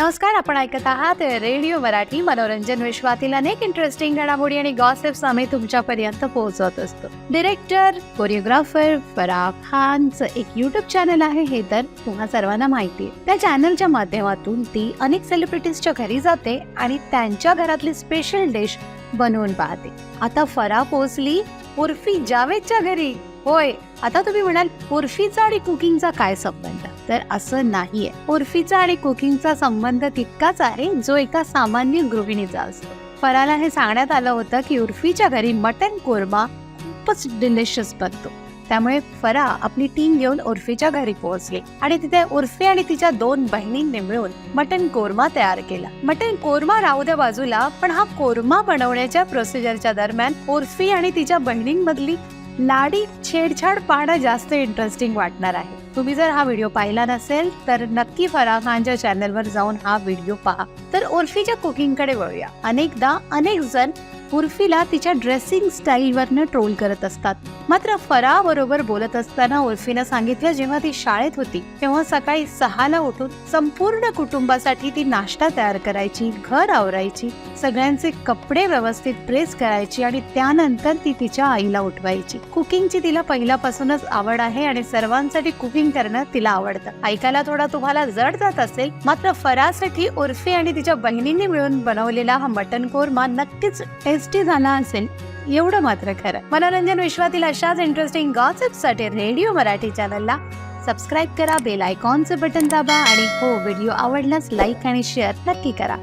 नमस्कार आपण ऐकत आहात रेडिओ मराठी. मनोरंजन विश्वातील अनेक इंटरेस्टिंग घडामोडी आणि गॉसिप्स आम्ही तुमच्यापर्यंत पोहोचवत असतो. डिरेक्टर कोरिओग्राफर फराह खानचं एक युट्यूब चॅनल आहे. हे तर तुम्हा सर्वांना माहिती आहे. त्या चॅनलच्या माध्यमातून ती अनेक सेलिब्रिटीजच्या घरी जाते आणि त्यांच्या घरातली स्पेशल डिश बनवून पाहते. आता फरा पोचली उर्फी जावेदच्या घरी. होय आता तुम्ही म्हणाल उर्फीचा आणि कुकिंगचा काय संबंध? तर असं नाहीये. उर्फीचा आणि कुकिंगचा संबंध तितकाच आहे जो एका सामान्य गृहिणीचा असतो. फराला हे सांगण्यात आलं होतं की उर्फीच्या घरी मटन कोरमा खूपच डिलिशियस बनतो. त्यामुळे फरा आपली टीम घेऊन उर्फीच्या घरी पोहोचली आणि तिथे उर्फी आणि तिच्या दोन बहिणींनी मिळून मटन कोरमा तयार केला. मटन कोरमा राहू द्या बाजूला पण हा कोरमा बनवण्याच्या प्रोसिजरच्या दरम्यान उर्फी आणि तिच्या बहिणींमधली लाडी छेडछाड पाहणं जास्त इंटरेस्टिंग वाटणार आहे. तुम्ही जर हा व्हिडिओ पाहिला नसेल तर नक्की फराह खानच्या चॅनलवर जाऊन हा व्हिडिओ पहा. तर उर्फीच्या कुकिंगकडे वळूया. अनेकदा अनेक जण उर्फीला तिच्या ड्रेसिंग स्टाईलवरनं ट्रोल करत असतात. मात्र फरा बरोबर बोलत असताना उर्फीनं सांगितलं जेव्हा ती शाळेत होती तेव्हा सकाळी सहाला उठून संपूर्ण कुटुंबासाठी ती नाश्ता तयार करायची घर आवरायची सगळ्यांचे कपडे व्यवस्थित प्रेस करायची आणि त्यानंतर ती तिच्या आईला उठवायची. कुकिंगची तिला पहिल्यापासूनच आवड आहे आणि सर्वांसाठी कुकिंग करणं तिला आवडतं. ऐकायला थोडा तुम्हाला जड जात असेल मात्र फरासाठी उर्फी आणि तिच्या बहिणींनी मिळून बनवलेला हा मटन कोरमा नक्कीच टेस्ट झाला असेल एवढं मात्र खरं. मनोरंजन विश्वातील अशाच इंटरेस्टिंगसाठी रेडिओ मराठी चॅनलला सबस्क्राईब करा बेल आयकॉनचं बटन दाबा आणि हो व्हिडिओ आवडल्यास लाईक आणि शेअर नक्की करा.